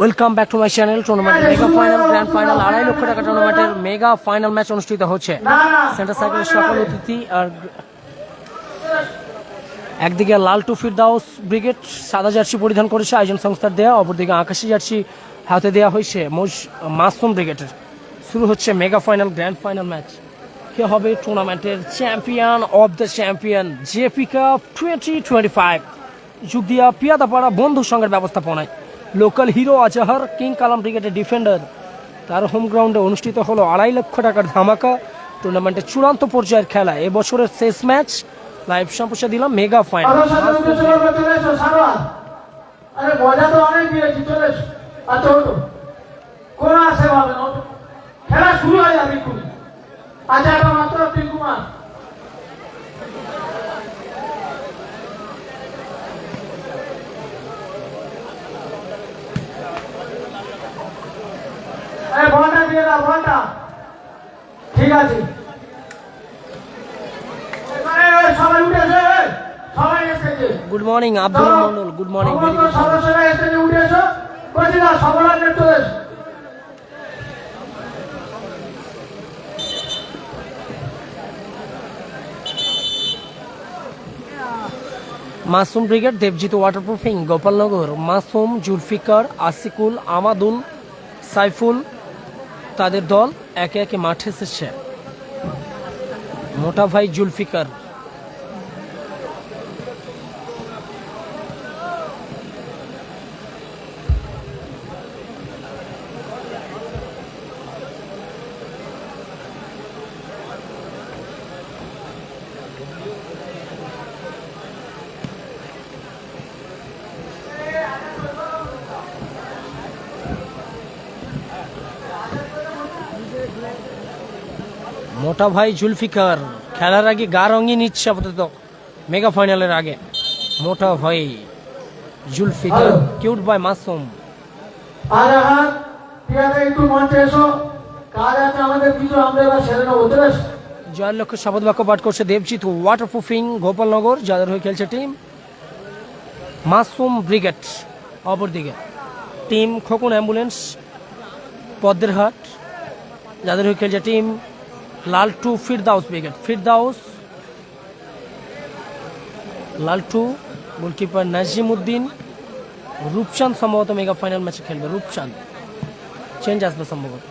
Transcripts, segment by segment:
Welcome back to my channel টুর্নামেন্টের mega final grand final আড়াই লক্ষ টাকা টুর্নামেন্টের মেগা ফাইনাল ম্যাচ অনুষ্ঠিত হচ্ছে। সেন্টার সাইকেলের সকল অতিথি আর একদিকে লাল টু ফিরদাউস ব্রিগেড সাদা জার্সি পরিধান করেছে আয়োজন সংস্থার দেয়া অপরদিকে আকাশি জার্সি হাতে দেওয়া হয়েছে মাসুম ব্রিগেডের। শুরু হচ্ছে mega final grand final match কে হবে টুর্নামেন্টের champion of the champion JP cup twenty twenty five যুগ দিয়া পিয়াদাপাড়া বন্ধু সঙ্গের ব্যবস্থাপনায়। Local hero Azahar king Kalam ব্রিগেডের ডিফেন্ডার তার হোম গ্রাউন্ডে অনুষ্ঠিত হলো আড়াই লক্ষ টাকার ধামাকা টুর্নামেন্টের চূড়ান্ত পর্যায়ের খেলা। এবছরের শেষ ম্যাচ লাইভ সম্প্রচার দিলাম মেগা ফাইনাল সারোয়ার। আরে মজা তো অনেক দিয়েছি চলে এসো আচ্ছা ওঠো কোন আসে হবে না ওঠো। খেলা শুরু হয়ে যাবে এক্ষুনি আচ্ছা এটা মাত্র টিঙ্কু মাস এই দিয়ে দাও বলটা ঠিক আছে। সবাই উঠেছে সবাই এসেছে। Good morning Abdul Mondal good morning সদস্যরা বলছি না মাসুম ব্রিগেড দেবজিৎ ওয়াটারপ্রুফিং গোপালনগর। মাসুম জুলফিকার আসিকুল আমাদুল সাইফুল তাদের দল একে একে মাঠে এসেছে। মোটা ভাই জুলফিকার মোটা ভাই জুলফিকার খেলার আগে গা রঙিয়ে নিচ্ছে আপাতত মেগা ফাইনালের আগে। মোটা ভাই জুলফিকার কিউট বাই মাসুম। একটু মঞ্চে এসো। কাজ আছে আমাদের কিছু আমরা এবার সেরে নেব জয়ের লক্ষ্যে শপথ বাক্য পাঠ করছে দেবজিৎ ওয়াটারপ্রুফিং গোপালনগর যাদের হয়ে খেলছে টিম। মাসুম ব্রিগেড অপরদিকে টিম খোকন অ্যাম্বুলেন্স পদ্মেরহাট যাদের হয়ে খেলছে team. Laltu Firdaus brigade Firdaus Laltu goalkeeper Nazim Uddin Rupchand সম্ভবত মেগা ফাইনাল ম্যাচে খেলবে, রূপচাঁদ। চেঞ্জ আসবে সম্ভবত।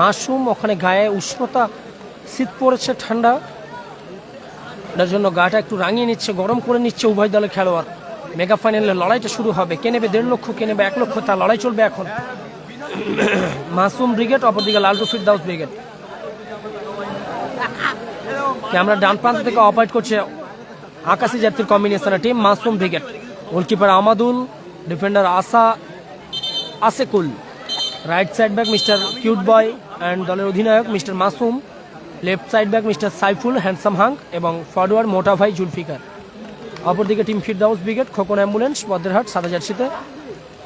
মাশরুম, ওখানে গায়ে উষ্ণতা, শীত পড়েছে, ঠান্ডা। এটার জন্য গাটা একটু রাঙিয়ে নিচ্ছে, গরম করে নিচ্ছে উভয় দলের খেলোয়াড়। মেগা ফাইনালের লড়াইটা শুরু হবে। কে নেবে দেড় লক্ষ, কে নেবে এক লক্ষ, তার লড়াই চলবে এখন। মাসুম ব্রিগেড, অপরদিকে লালটু ফিরদাউস ব্রিগেড। ক্যামেরা ডান প্রান্ত থেকে অপারেট করছে আকাশি জাতির কম্বিনেশনের team Masum brigade. Goalkeeper Amadul, defender আসা Asekul right side back mister cute boy and দলের অধিনায়ক mister Masum left side back mister Saiful handsome hunk এবং ফরওয়ার্ড মোটা ভাই জুলফিকার অপরদিকে team Firdaus brigade Khokon ambulance Badrahat সাদা জার্সিতে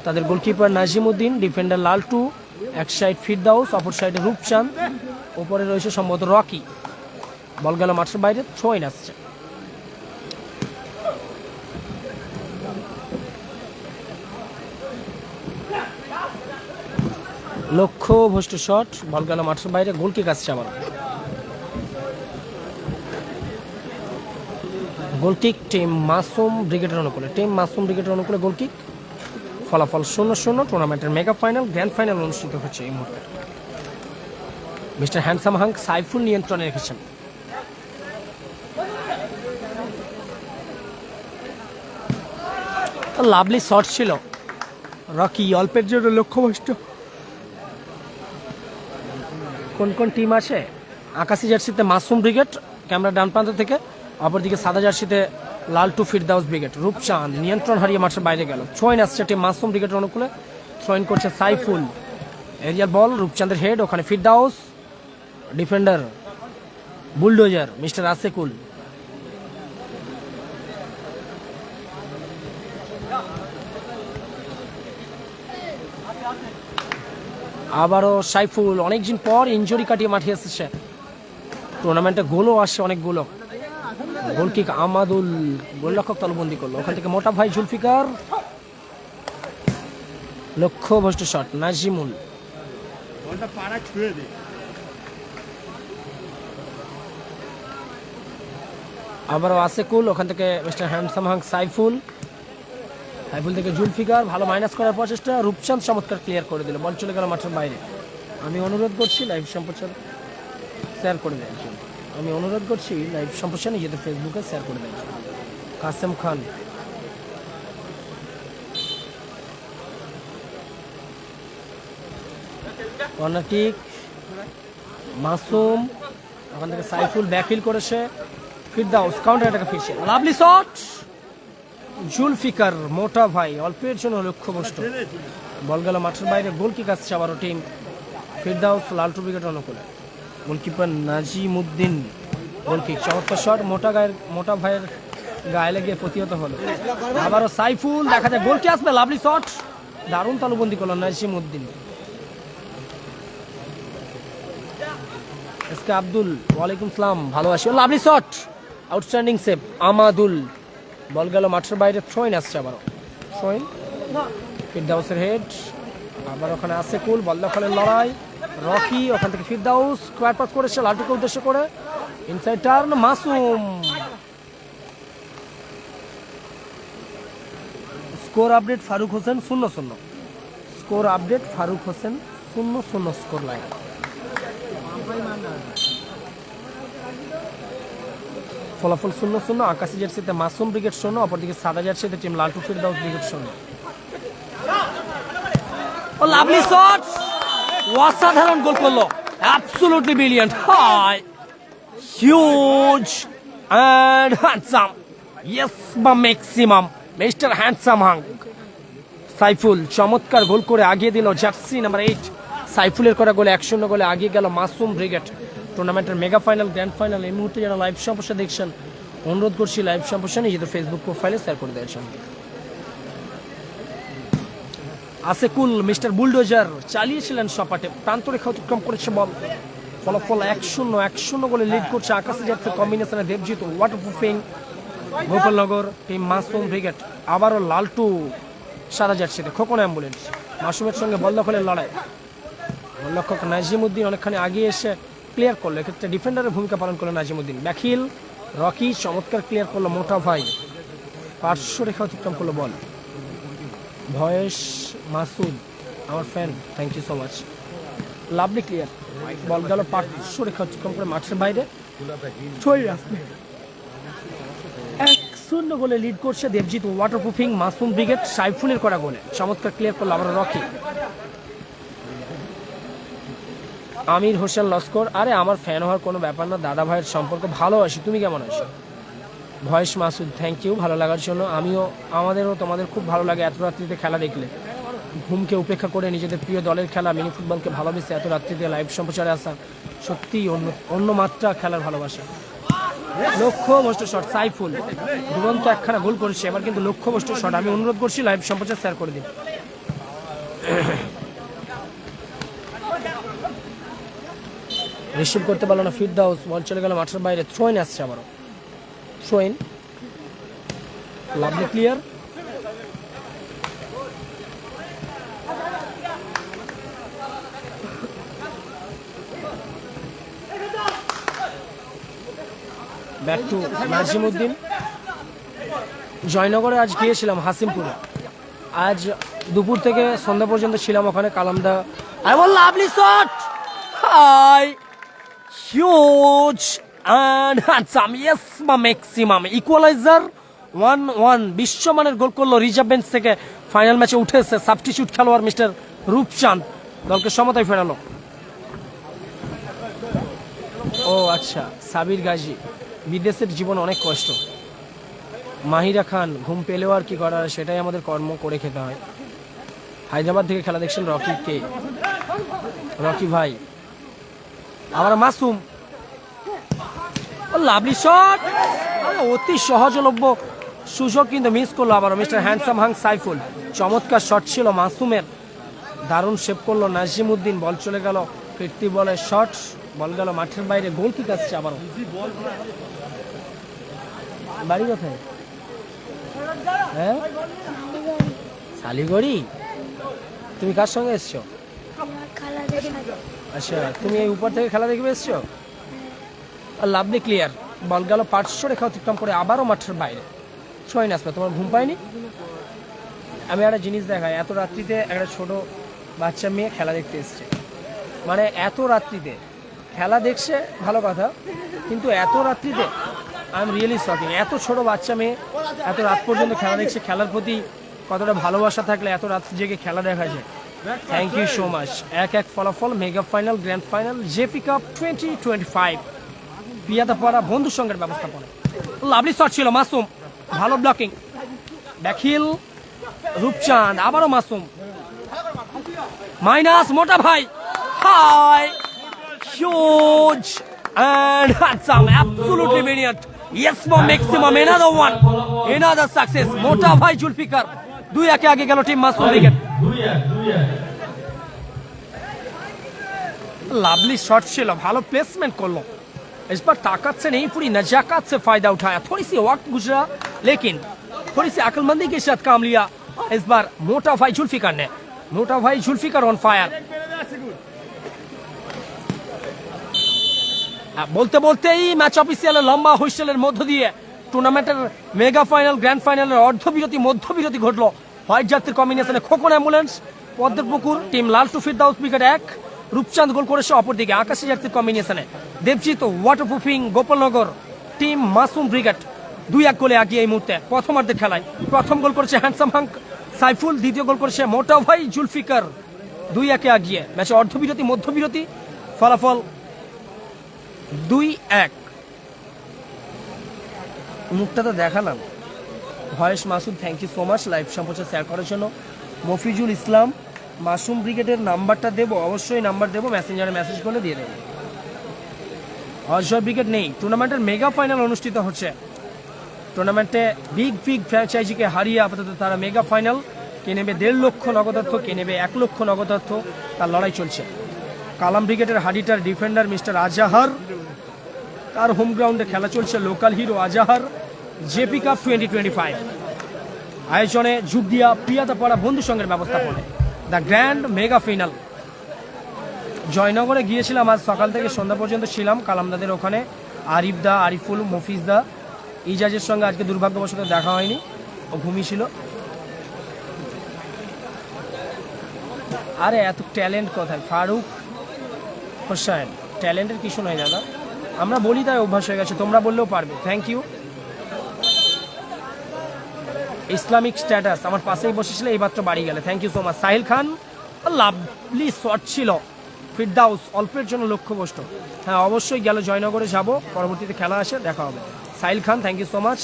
তাদের গোলকিপার নাজিমুদ্দিন ডিফেন্ডার লালটু। এক সাইড ফিরদাউস অপর সাইডে রূপচাঁদ। ওপরে রয়েছে সম্ভবত রকি। বল গেল মাঠের বাইরে থ্রোইন আসছে লক্ষ্য ভষ্ট শট, বল গেল মাঠের বাইরে, গোল কিক আসছে আবার গোলকিক টিম মাসুম ব্রিগেডের অনুকূলে, টিম মাসুম ব্রিগেডের অনুকূলে গোল কিক। ফলাফল শূন্য শূন্য, টুর্নামেন্টের মেগা ফাইনাল, গ্র্যান্ড ফাইনাল অনুষ্ঠিত হচ্ছে এই মুহূর্তে। মিস্টার হ্যান্ডসাম হাং সাইফুল নিয়ন্ত্রণে রেখেছেন। লাভলি শট ছিল। রকি অল্পের জন্য লক্ষ্যভ্রষ্ট। কোন কোন টিম আছে আকাশি জার্সিতে মাসুম ব্রিগেড, ক্যামেরা ডান প্রান্ত থেকে, অপরদিকে সাদা জার্সিতে লাল টু ফিরদাউস ব্রিগেড, রূপচাঁদ, নিয়ন্ত্রণ হারিয়ে মাঠের বাইরে গেল। থ্রোইন আসছে টিম মাসুম ব্রিগেডের অনুকূলে থ্রোইন করছে সাইফুল। এরিয়াল বল, রূপচাঁদের হেড, ওখানে Firdaus, defender, bulldozer, mister Asekul আবারও সাইফুল, অনেকদিন পর ইঞ্জুরি কাটিয়ে মাঠে এসেছে। টুর্নামেন্টে গোলও আসছে অনেকগুলো গোল কিক আমাদুল গোলরক্ষক তলবন্দি করল। ওখান থেকে মোটা ভাই জুলফিকার। লক্ষ্য ভ্রষ্ট শট নাজিমুল। আবারও আসেকুল ওখান থেকে mister handsome hunk Saiful. Saiful থেকে জুলফিকার ভালো মাইনাস করার প্রচেষ্টা, রূপচাঁদ চমৎকার ক্লিয়ার করে দিল। বল চলে গেল মাঠের বাইরে। আমি অনুরোধ করছি লাইভ সম্প্রচার শেয়ার করে জন্য। আমি অনুরোধ করছি লাইভ সম্প্রচার নিজেদের ফেসবুকে শেয়ার করে জন্য। কাসেম খান। কর্নার কিক মাসুম, ওখান থেকে সাইফুল ব্যাকফিল করেছে। ফিরদাউস কাউন্টার অ্যাটাকে ফিরছে লাভলি শট জুলফিকার মোটা ভাই, অল্পের জন্য লক্ষ্যভ্রষ্ট। বল গেল মাঠের বাইরে গোল আসছে আবারও টিম। ফিরদাউস লালটু উইকেট অনুকূলে গোলকিপার নাজিমুদ্দিন গোল চমৎকার শট মোটা গায়ের মোটা ভাইয়ের গায়ে লেগে প্রতিহত হলো। আবারও সাইফুল, দেখা যায় গোল কি আসবে, লাভলি শট দারুণ তালুবন্দি করল নাজিমুদ্দিন। এসকে আব্দুল, ওয়ালাইকুম সালাম, ভালো আছি। Lovely shot outstanding save Amadul. Ball গেল মাঠের বাইরে থ্রোইন আসছে আবারও। থ্রোইন ফিরদাউসের হেড আবার ওখানে আছে কুল, বল দখলের লড়াই। রকি ওখান থেকে ফিরদাউস স্কোয়ার পাস করেছে, লালটুকে উদ্দেশ্য করে। Inside turn Masum. Score update Faruk Hossain, শূন্য শূন্য। স্কোর আপডেট ফারুক হোসেন, শূন্য শূন্য স্কোর লাইন ফলাফল শূন্য শূন্য আকাশি জার্সিতে মাসুম ব্রিগেড শূন্য, অপরদিকে সাদা জার্সিতে টিম লালটু ফিরদাউস ব্রিগেড শূন্য। Oh lovely shot! অসাধারণ গোল করল। Absolutely brilliant high huge and handsome yes বা maximum mister handsome hunk Saiful, চমৎকার গোল করে আগিয়ে দিল জার্সি নাম্বার এইট সাইফুলের করা গোলে এক শূন্য গোলে আগিয়ে গেল মাসুম ব্রিগেড। টুর্নামেন্টের মেগা ফাইনাল গ্র্যান্ড ফাইনাল এই মুহূর্তে যারা লাইভ সম্প্রসার দেখছেন, অনুরোধ করছি লাইভ সম্প্রসার নিজেদের ফেসবুক প্রোফাইলে শেয়ার করে দিয়েছেন। আসেকুল মিস্টার বুলডোজার চালিয়েছিলেন সপাটে, প্রান্তরেখা অতিক্রম করেছে বল। ফলাফল এক শূন্য এক শূন্য গোলে লিড করছে আকাশে যাচ্ছে কম্বিনেশনে waterproofing Gopalnagar team Masum brigade, আবারও লালটু সাদা জার্সিতে, খোকন অ্যাম্বুলেন্স মাসুমের সঙ্গে বল দখলের লড়াই। গোলরক্ষক নাজিমুদ্দিন অনেকখানি আগিয়ে এসে ক্লিয়ার করল। এক্ষেত্রে ডিফেন্ডারের ভূমিকা পালন করল নাজিমুদ্দিন। ব্যাখিল রকি চমৎকার ক্লিয়ার করল মোটা ভাই। পার্শ্ব রেখা অতিক্রম করল বল। ভয়েস মাসুদ, আমার fan thank you so much lovely clear ball গেল পার্শ্ব রেখা অতিক্রম করে মাঠের বাইরে। আসবে এক শূন্য গোলে লিড করছে দেবজিৎ। ওয়াটারপ্রুফিং মাসুম ব্রিগেড সাইফুলের করা গোলে। চমৎকার ক্লিয়ার করল আবার রকি। আমির হোসেন লস্কর, আরে আমার ফ্যান হওয়ার কোনো ব্যাপার না, দাদা ভাইয়ের সম্পর্ক ভালো আছি তুমি কেমন আছো? ভয়েস মাসুদ থ্যাংক ইউ ভালো লাগার জন্য। আমিও, আমাদেরও তোমাদের খুব ভালো লাগে এত রাত্রিতে খেলা দেখলে। ঘুমকে উপেক্ষা করে নিজেদের প্রিয় দলের খেলা, মিনি ফুটবলকে ভালোবেসে এত রাত্রিতে লাইভ সম্প্রচারে আসা, সত্যিই অন্য অন্য মাত্রা খেলার ভালোবাসা। লক্ষ্য বস্তু শট সাইফুল। দুরন্ত একখানা গোল করেছে, এবার কিন্তু লক্ষ্য বস্তু শট আমি অনুরোধ করছি লাইভ সম্প্রচার শেয়ার করে দিন। রিসিভ করতে পারল না ফিরদাউস বল চলে গেল মাঠের বাইরে। থ্রোইন আসছে আবারও। Throw in lovely clear back to Nazimuddin. জয়নগরে আজ গিয়েছিলাম হাসিমপুরে। আজ দুপুর থেকে সন্ধ্যা পর্যন্ত ছিলাম ওখানে, কালামদা। আই ওয়াল lovely shot high huge and handsome yes বা ম্যাক্সিমাম ইকুয়ালাইজার ওয়ান ওয়ান বিশ্বমানের গোল করল রিজার্ভ বেঞ্চ থেকে ফাইনাল ম্যাচে উঠে এসে সাবস্টিটিউট খেলোয়াড় মিস্টার রূপচাঁদ। দলকে সমতায় ফেরালো। ও আচ্ছা সাবির গাজী, বিদেশের জীবন অনেক কষ্ট। মাহিরা খান, ঘুম পেলেও আর কি করার, সেটাই আমাদের কর্ম করে খেতে হয়। হায়দ্রাবাদ থেকে খেলা দেখছেন রকি কে? রকি ভাই আবার মাসুম। লাভলি শট অতি সহজলভ্য। সুযোগ কিন্তু মিস করল আবার মিস্টার হ্যান্ডসাম হাং সাইফুল চমৎকার শট ছিল মাসুমের। দারুণ সেভ করল নাজিম উদ্দিন বল চলে গেল। ফিরতি বলে শট বল গেল মাঠের বাইরে। গোল কিক আসছে আবারও। বাড়ি কোথায়? হ্যাঁ? শালিগড়ি? তুমি কার সঙ্গে এসছো? আচ্ছা তুমি উপর থেকে খেলা দেখবে এসছো লাভলি ক্লিয়ার। বল গেল পার্শ্ব রেখা অতিক্রম করে আবারও মাঠের বাইরে। ছয় তোমার ঘুম পায়নি? আমি একটা জিনিস দেখাই, এত রাত্রিতে একটা ছোট বাচ্চা মেয়ে খেলা দেখতে এসছে। মানে এত রাত্রিতে, খেলা দেখছে, ভালো কথা, কিন্তু এত রাত্রিতে আই এম রিয়েলি শকিং এত ছোট বাচ্চা মেয়ে, এত রাত পর্যন্ত খেলা দেখছে, খেলার প্রতি কতটা ভালোবাসা থাকলে এত রাত জেগে খেলা দেখা যায়। থ্যাংক ইউ সো মাচ এক এক ফলাফল mega final grand final JP cup twenty twenty five Piyadapara বন্ধুর সঙ্গের ব্যবস্থাপনা। লাভলি শট ছিল মাসুম। ভালো ব্লকিং ব্যাখিল, রূপচাঁদ, আবারও মাসুম। মাইনাস মোটা ভাই। High! Huge and handsome, absolutely yes for maximum, another one another success মোটা ভাই, জুলফিকার। দুই একে আগে গেল team Masum wicket लाभली शॉट ছিল ভালো प्लेसमेंट করলো इस बार ताकत से नहीं पूरी नजाकत से फायदा उठाया थोड़ी सी वक्त गुजरा लेकिन थोड़ी सी अक्लमंदी के साथ काम लिया इस बार मोटा भाई जुल्फिकर ने मोटा भाई जुल्फिकर ऑन फायर বলতে বলতেই ম্যাচ অফিসিয়ালের লম্বা হুইসেলের মধ্য দিয়ে টুর্নামেন্টের মেগা ফাইনাল গ্র্যান্ড ফাইনালের অর্ধবিরতি মধ্যবিরতি ঘটলো হোয়াইট জাতির কম্বিনেশনে খোকন অ্যাম্বুলেন্স, পদ্মের পুকুর, team Laltu Firdaus wicket এক, রূপচাঁদ গোল করেছে অপরদিকে আকাশি জাতির কম্বিনেশনে। Debjit waterproofing Gopalnagar team Masum brigade দুই এক গোলে আগিয়ে এই মুহূর্তে প্রথমার্ধের খেলায়। প্রথম গোল করেছে হ্যান্ডসাম হাঙ্ক সাইফুল, দ্বিতীয় গোল করেছে মোটা ভাই জুলফিকার দুই একে আগিয়ে। ম্যাচে অর্ধবিরতি, মধ্যবিরতি, ফলাফল দুই এক। মুখটা তো দেখালাম। Voice Masud thank you so much live সম্প্রচার শেয়ার করার জন্য। মফিজুল ইসলাম, মাসুম ব্রিগেডের নাম্বারটা দেবো, অবশ্যই নাম্বার দেবো মেসেঞ্জারে মেসেজ করলে দিয়ে দেবো। অজয় ব্রিগেড নেই, টুর্নামেন্টের মেগা ফাইনাল অনুষ্ঠিত হচ্ছে। টুর্নামেন্টে বিগ বিগ ফ্র্যাঞ্চাইজিকে হারিয়ে আপাতত তারা মেগা ফাইনাল কে নেবে দেড় লক্ষ নগদার্থ, কে নেবে এক লক্ষ নগদার্থ, তার লড়াই চলছে। কালাম ব্রিগেডের হাডিটার ডিফেন্ডার মিস্টার আজাহার, তার হোম গ্রাউন্ডে খেলা চলছে local hero Azahar. JP cup twenty twenty five আয়োজনে যোগ দিয়া প্রিয়াতাপাড়া বন্ধু সঙ্গের ব্যবস্থাপনা দ্য গ্র্যান্ড মেগা ফাইনাল জয়নগরে গিয়েছিলাম, আজ সকাল থেকে সন্ধ্যা পর্যন্ত ছিলাম কালামদাদের ওখানে। আরিফ দা, আরিফুল, মফিজ দা, ইজাজের সঙ্গে আজকে দুর্ভাগ্যবশত দেখা হয়নি, ও ঘুমিয়েছিল আরে, এত ট্যালেন্ট কোথায়? ফারুক হোসেন, ট্যালেন্টের কিছু নয় দাদা। আমরা বলি তাই অভ্যাস হয়ে গেছে, তোমরা বললেও পারবে। থ্যাংক ইউ ইসলামিক স্ট্যাটাস, আমার পাশেই বসেছিল এই মাত্র বাড়ি গেলে। Thank you so much Sahil Khan lovely shot ছিল। ফিরদাউস অল্পের জন্য লক্ষ্যবস্তু হ্যাঁ অবশ্যই গেল জয়নগরে যাব, পরবর্তীতে খেলা আসে, দেখা হবে। Sahil Khan thank you so much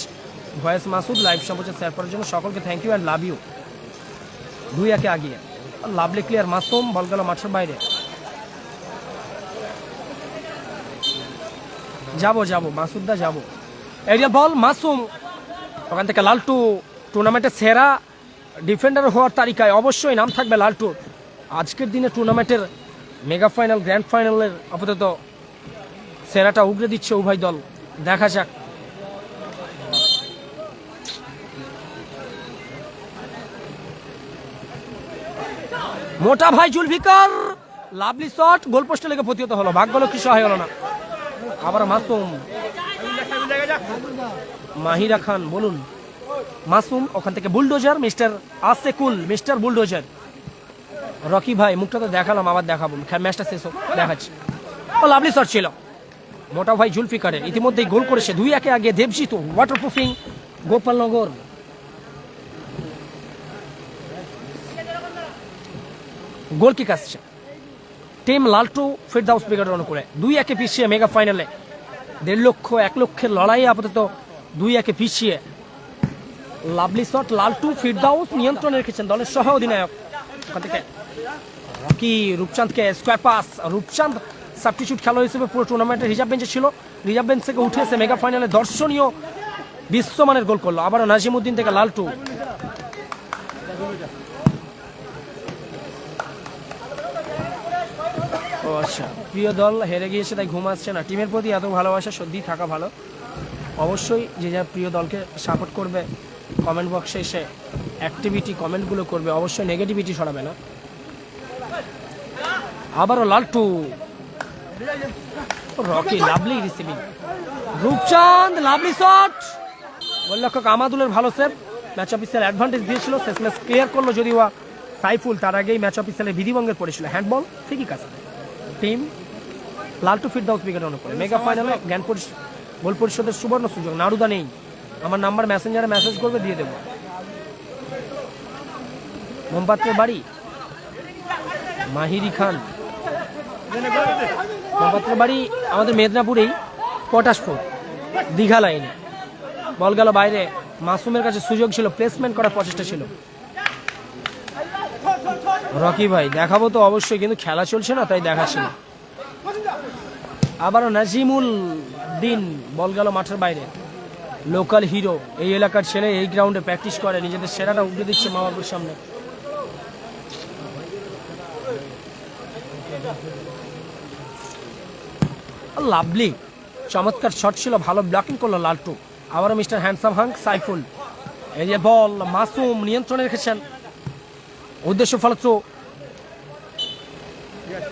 voice Masud live সম্প্রচার শেয়ার করার জন্য সকলকে thank you and love you দুই একে আগিয়ে। লাভলি ক্লিয়ার মাসুম বল গেল মাঠের বাইরে। যাব যাব, মাসুদদা যাব। Area ball Masum. ওখান থেকে লালটু। টুর্নামেন্টের সেরা ডিফেন্ডার হওয়ার তালিকায় অবশ্যই নাম থাকবে লালটুর আজকের দিনে টুর্নামেন্টের মেগা ফাইনাল গ্র্যান্ড ফাইনালের আপাতত সেরাটা উগড়ে দিচ্ছে উভয় দল। দেখা যাক। মোটা ভাই জুলফিকার লাভলি শট গোল পোস্টে লেগে প্রতিহত হলো। লক্ষ্মী সহায় হলো না। আবার মাসুম। মাহিরা খান, বলুন। মাসুম, ওখান থেকে bulldozer, mister Asekul mister bulldozer. Rocky ভাই, মুখটা তো দেখালাম, আবার দেখাবো। ম্যাচটা শেষ হোক, দেখাচ্ছি। ও লাভলি শট ছিল। মোটা ভাই জুলফিকারের ইতিমধ্যেই গোল করেছে, দুই একে আগে Debjit waterproofing Gopalnagar. Goal kick আসছে। টিম লালটু ফিরদাউস ব্রিগেডের অনুকূলে দুই একে পিছিয়ে মেগা ফাইনালে। দেড় লক্ষ, এক লক্ষের লড়াই আপাতত দুই একে পিছিয়ে লাভলি শট, লালটু, ফিরদাউস নিয়ন্ত্রণে রেখেছেন দলের সহ অধিনায়ক। ওখান থেকে রূপচাঁদকে স্কোয়ার পাস রূপচাঁদ সাবস্টিটিউট খেলোয়াড় হিসেবে পুরো টুর্নামেন্টের রিজার্ভ বেঞ্চে ছিল। রিজার্ভ বেঞ্চ থেকে উঠে এসে মেগা ফাইনালে দর্শনীয় বিশ্বমানের গোল করল। আবারও নাজিমুদ্দিন থেকে লালটু। ও আচ্ছা প্রিয় দল, হেরে গিয়েছে তাই ঘুম আসছে না। টিমের প্রতি এত ভালোবাসা, সত্যিই থাকা ভালো। অবশ্যই যে যার প্রিয় দলকে সাপোর্ট করবে কমেন্ট বক্সে এসে অ্যাক্টিভিটি কমেন্টগুলো করবে। অবশ্যই নেগেটিভিটি সরাবে না। আবারও Laltu. Rocky lovely receiving Rupchand, lovely shot গোলরক্ষক আমাদুলের ভালো সেভ ম্যাচ অফিসের অ্যাডভান্টেজ দিয়েছিল। শেষ ম্যাচ ক্লিয়ার করল যদিও সাইফুল, তার আগেই ম্যাচ অফিসের বিধিভঙ্গের পড়েছিল। হ্যান্ডবল ঠিকই কাজ। টিম লালটু ফিরদাউস উইকেট অনুকূলে। মেগা ফাইনালে জ্ঞান পরিষ- গোল পরিষদের সুবর্ণ সুযোগ। নারুদা নেই। আমার নাম্বার মেসেঞ্জারে মেসেজ করবে, দিয়ে দেবো। মোমপাত্রের বাড়ি? মাহিরি খান। মোমপাত্রের বাড়ি আমাদের মেদিনীপুরেই পটাশপুর দীঘা লাইনে বল গেল বাইরে, মাসুমের কাছে সুযোগ ছিল প্লেসমেন্ট করার প্রচেষ্টা ছিল। রকি ভাই, দেখাবো তো অবশ্যই, কিন্তু খেলা চলছে না, তাই দেখাচ্ছি আবারও নাজিমুল দিন, বল গেল মাঠের বাইরে। Local hero. এই এলাকার ছেলে এই গ্রাউন্ডে প্র্যাকটিস করে, নিজেদের সেরাটা উঠে দিচ্ছে মা বাবুর সামনে লাভলি চমৎকার শট ছিল, ভালো ব্লকিং করল লালটু। আবারও মিস্টার হ্যান্ডসাম হাঙ্ক সাইফুল। এই যে বল, মাসুম নিয়ন্ত্রণে রেখেছেন। উদ্দেশ্য ফলত্র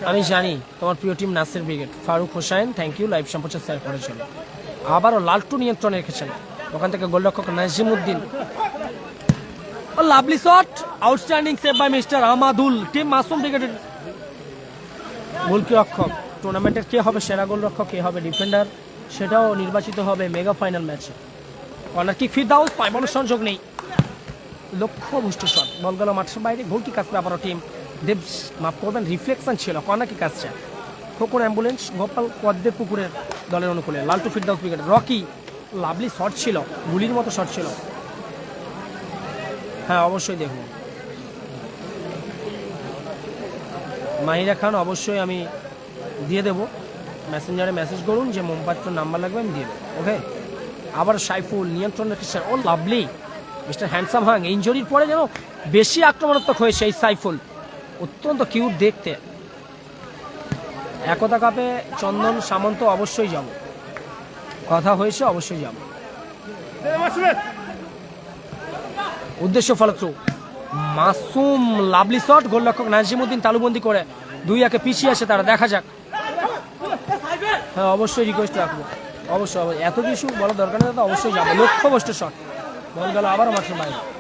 আমি জানি তোমার প্রিয় team Nasir brigade Faruk Hossain thank you live সম্প্রচার শেয়ার করেছিল আবারও লালটু নিয়ন্ত্রণে রেখেছেন। ওখান থেকে গোলরক্ষক Nazimuddin. Lovely shot outstanding save by mister Amadul. Team Masum ব্রিগেডের গোলরক্ষক। টুর্নামেন্টের কে হবে সেরা গোলরক্ষক, কে হবে ডিফেন্ডার সেটাও নির্বাচিত হবে মেগা ফাইনাল ম্যাচে কর্নার কিক পায় বলের সংযোগ নেই। লক্ষ্য ভুষ্ট শট বল গেল মাঠের বাইরে গোল কি কাজবে আবারও টিম দেব, মাফ করবেন রিফ্লেকশন ছিল কর্নার কি কাজছে খোকন অ্যাম্বুলেন্স গোপাল পদ্মের পুকুরের দলের অনুকূলে। Laltu Firdaus wicket Rocky, lovely shot ছিল, গুলির মতো শট ছিল। হ্যাঁ অবশ্যই দেখব মাহিরা খান, অবশ্যই আমি দিয়ে দেবো। মেসেঞ্জারে মেসেজ করুন যে মোমপাত্র নাম্বার লাগবে, আমি দিয়ে দেবো। ওকে আবার সাইফুল নিয়ন্ত্রণ রেখেছেন ও লাভলি, মিস্টার হ্যান্ডসাম হাং ইঞ্জুরির পরে যেন বেশি আক্রমণাত্মক হয়েছে এই সাইফুল। অত্যন্ত কিউট দেখতে। একতা কাপে চন্দন, সামন্ত অবশ্যই যাব। কথা হয়েছে, অবশ্যই যাব। উদ্দেশ্য ফলত্র মাসুম লাভলি শট, গোলরক্ষক নাজিমুদ্দিন তালুবন্দি করে দুই একে পিছিয়ে আছে তারা। দেখা যাক। হ্যাঁ অবশ্যই রিকোয়েস্ট রাখব। অবশ্যই। এত কিছু বলার দরকার নেই তো অবশ্যই যাব। লক্ষ্য বস্তু শট বল গেল আবারও মাঠের বাইরে।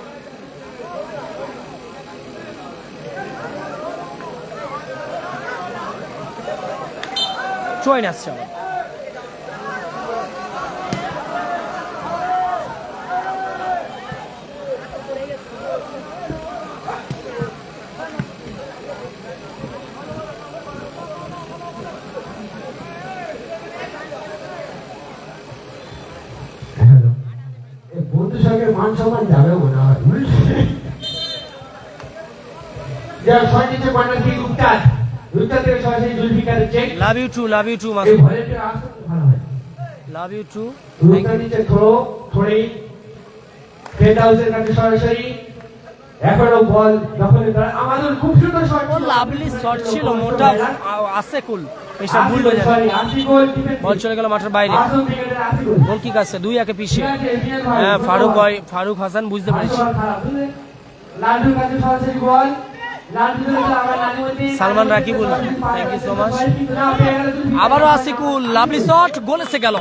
ট্রয়েন আসছে আবার হ্যালো এই বন্ধু সঙ্গে মান সম্মান যাবে মনে উত্তাদ থেকে সরাসরি জুলফিকারের check love you too love you too এই ভলেন্টিয়ার আসলে ভালো হয়। লাভ ইউ টু নিচে থ্রো থ্রোই ফেড হাউসের কাছে সরাসরি এখনও বল করা আমাদের খুব সুন্দর শট লাভলি শট ছিল মোটা আসে কুল মিস্টার ভুল হয়ে যাবে বল চলে গেল মাঠের বাইরে। গোল কিক আছে দুই একে পিছিয়ে। হ্যাঁ ফারুক ফারুক হাসান বুঝতে পেরেছি। কাছে সরাসরি ball Salman Rakibul thank you so much আবারও আসিকুল লাভলি শট গোল এসে গেল।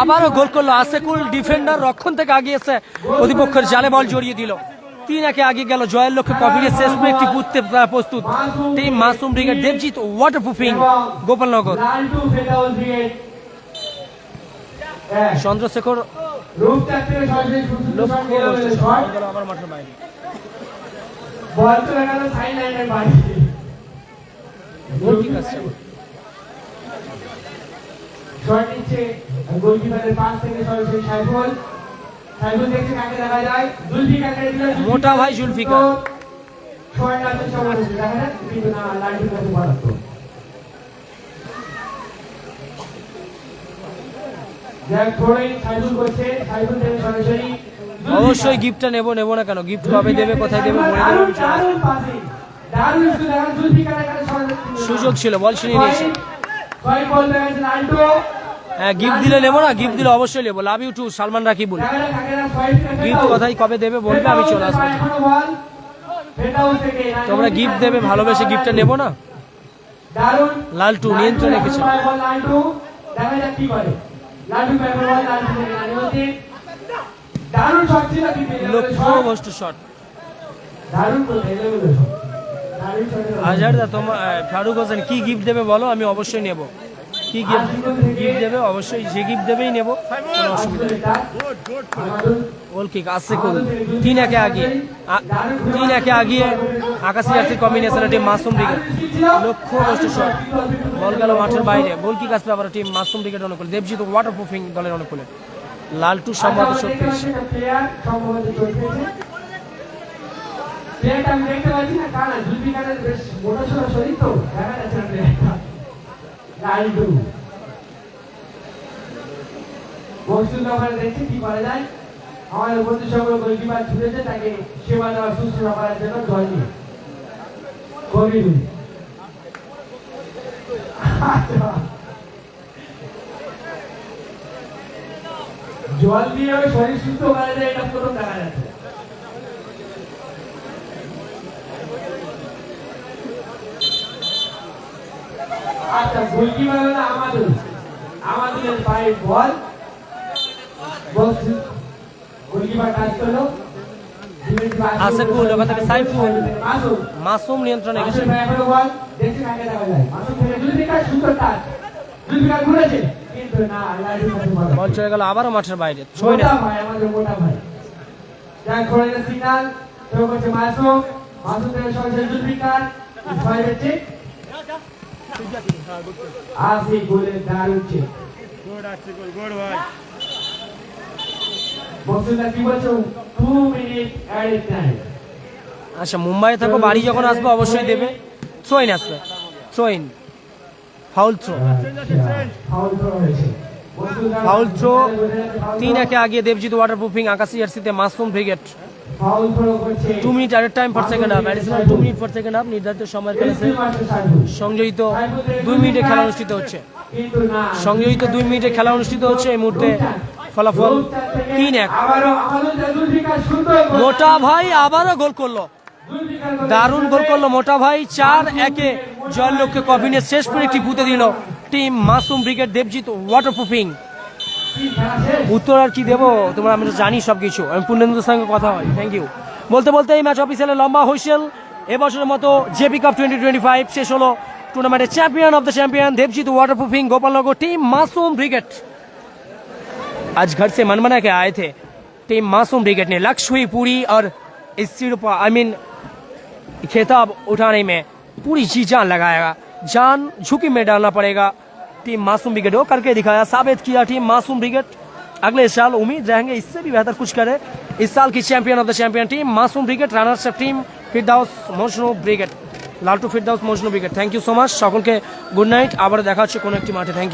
আবারও গোল করল আসিকুল ডিফেন্ডার রক্ষণ থেকে আগিয়েছে প্রতিপক্ষের জালে বল জড়িয়ে দিল। তিন একে আগে গেল জয়ের লক্ষ্যে কবিরের শেষ একটি বুঝতে প্রস্তুত। Team Masum brigade Debjit waterproofing Gopalnagar. Chandrashekhar লক্ষ্য আবার মাঠের বাইরে বল শট নিচ্ছে গোলকিপারের পাশ থেকে সাইফুল সাইফুল দেখা যায় জুলফিকার মোটা ভাই জুলফিকার। ছয় না তিন সব বলেছে দেখা যাক কিন্তু না লাইটের কাছে বরাদ্দ দেখ থোড়াই সাইকেল করছে সাইকেল থেকে সরাসরি অবশ্যই গিফটটা নেব নেব না কেন? গিফট কবে দেবে, কোথায় দেবে, বলে দেবে সুযোগ ছিল, বল ছিনিয়ে নিয়েছে বল হ্যাঁ গিফট দিলে নেব না গিফট দিলে অবশ্যই নেব। লাভ ইউ টু সালমান রাখি যাক গিফট কোথায়, কবে দেবে, বলবে, আমি চলে আসব। বল তোমরা গিফট দেবে, ভালোবেসে গিফটটা নেব না? লালটু, নিয়ন্ত্রণে রেখেছে। বল দেখা যাক কি করে। লাল্টু বল লাল্টু দারুণ শট ছিল কিন্তু লক্ষ্য বস্তু শট দারুণ তো এলো এলো shot। দারুণ shot এলো। আজহার দা তোমার ফারুক হোসেন কি গিফট দেবে বলো? আমি অবশ্যই নেব। কি গিফট গিফট দেবে? অবশ্যই যে গিফট দেবেই নেব। কোনো অসুবিধা নেই। গোল কিক আসছে কোল তিন একে আগিয়ে। আ- তিন একে আগিয়ে আকাশি জার্সির কম্বিনেশনে টিম মাসুম ব্রিগেড লক্ষ্য বস্তু শট বল গেল মাঠের বাইরে। গোল কিক আসবে আবার টিম মাসুম ব্রিগেড অনুকূলে। দেবজিৎ ওয়াটার প্রুফিং দলের অনুকূলে। লালটু সম্ভবত শট পেয়েছে। প্লেয়ার সম্ভবত চোট পেয়েছে। প্লেয়ারটা আমি দেখতে পাচ্ছি না কানা জুলফিকারের বেশ মোটা সোটা শরীর তো দেখা যাচ্ছে না প্লেয়ারটা লালটু। বক্সুল ব্যাপারে দেখছি কি করা যায়। আমাদের বন্ধু সকল গোলকিপার ছুটেছে তাকে সেবা দেওয়া শুশ্রূষা করার জন্য নিয়ে। জল দিয়ে ওই শরীর সুস্থ করা যায় এটা প্রথম দেখা যাচ্ছে আচ্ছা গোলকিপার হলো আমাদের আমাদের পায়ে বল। টাচ ওখান থেকে সাইফুল। মাসুম নিয়ন্ত্রণে গেছে। মাসুম সুন্দর টাচ ঘুরেছে। বল চলে গেল আবারও মাঠের বাইরে। ছয় মোটা ভাই আমাদের মোটা ভাই। যাক করে না সিগন্যাল তো করছে মাসুম মাসুম থেকে সরাসরি জুলফিকার ছয় হচ্ছে আসি গোলে চেক আসছে গুড গুড ভাই। বক্সিংটা কি বলছো? টু মিনিট অ্যাডেড টাইম আচ্ছা মুম্বাই থাকো বাড়ি যখন আসবে অবশ্যই দেবে। থ্রোইন আসবে। Throw in foul throw foul throw তিন একে আগিয়ে দেবজিৎ ওয়াটার প্রুফিং আকাশি জার্সিতে Masum brigade foul two minute at time per second half additional two minute per second half নির্ধারিত সময়ের খেলেছে সংযোজিত দুই মিনিটে খেলা অনুষ্ঠিত হচ্ছে। সংযোজিত দুই মিনিটে খেলা অনুষ্ঠিত হচ্ছে এই মুহূর্তে ফলাফল তিন এক। মোটা ভাই আবারও গোল করল। দারুণ গোল করল মোটা ভাই চার একে। জয়ের লক্ষ্যে কফিনে শেষ করে একটি পুঁতে দিল team Masum brigade Debjit water proofing কি খেলা শেষ? উত্তর আর কি দেবো তোমরা আমি তো জানি সব কিছু আমি পূর্ণেন্দুর সঙ্গে কথা হয় থ্যাংক ইউ বলতে বলতে এই ম্যাচ অফিসিয়ালে লম্বা হুইসেল এবছরের মতো JP cup twenty twenty five শেষ হলো টুর্নামেন্টের champion of the champion Debjit water proofing Gopalnagar team Masum brigade आज घर से मन बना के आए थे टीम मासूम ब्रिगेड ने लक्ष्य हुई पूरी और इस सिरपा आई मीन खिताब उठाने में पूरी जी जान लगाएगा जान झुकी में डालना पड़ेगा टीम मासूम ब्रिगेड वो करके दिखाया साबित किया टीम मासूम ब्रिगेड अगले साल उम्मीद रहेंगे इससे भी बेहतर कुछ करे इस साल की champion of the champion team Masum brigade runners team Firdaus Majnu brigade Laltu Firdaus Majnu brigade thank you so much সকলকে গুড নাইট আবার দেখা হচ্ছে কোনো একটি মাঠে থ্যাংক ইউ